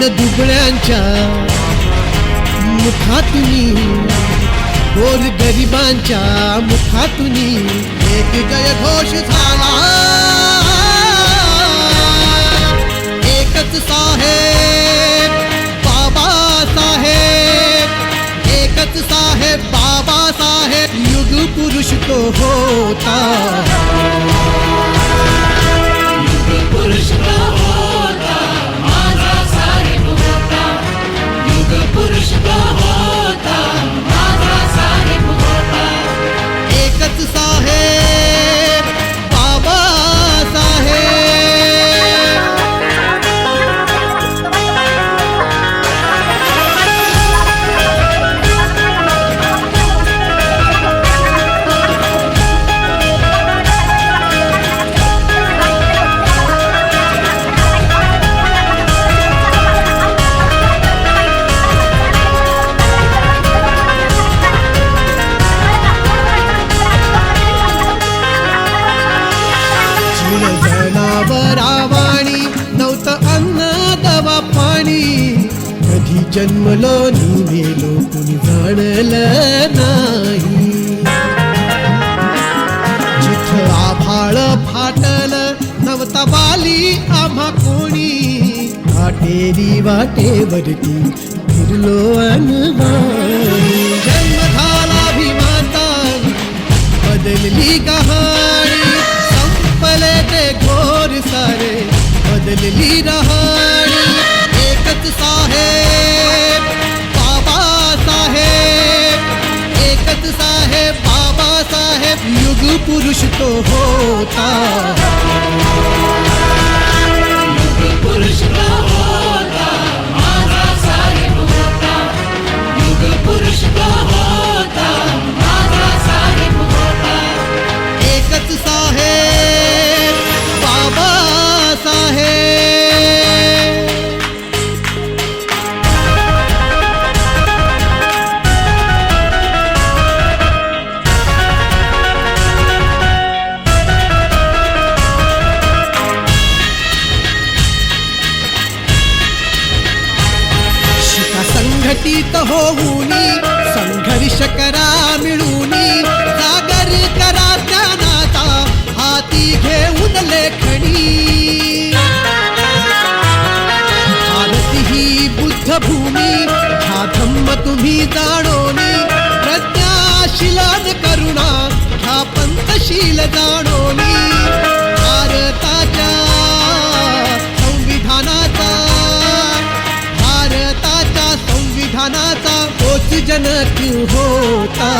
दीन दुबळ्यांच्या मुखातुनी, गोर गरिबांच्या मुखातुनी एक जयघोष झाला. एकच साहेब बाबासाहेब एकच साहेब बाबासाहेब युग पुरुष तो होता. कधी जन्मलो निमेलो कुणी जाणलं नाही. जिथं आभाळ फाटल नव्हता बाली आम्हा कोणी. वाटेरी वाटेवरती फिरलो अनवाणी जन्म झाला भीमाचा बदलली कहाणी संपले ते घोर सारे बदलली रहा युग पुरुष तो होता घटित संघटित होऊनी संघर्ष करा मिळूनी सागर करा ज्ञानाचा हाती घेऊन लेखणी. भारती ही बुद्ध भूमी हा धम्म तुम्ही जाणोनी प्रज्ञाशीलन करुणा हा पंथशील जाणोनी. जनक होता।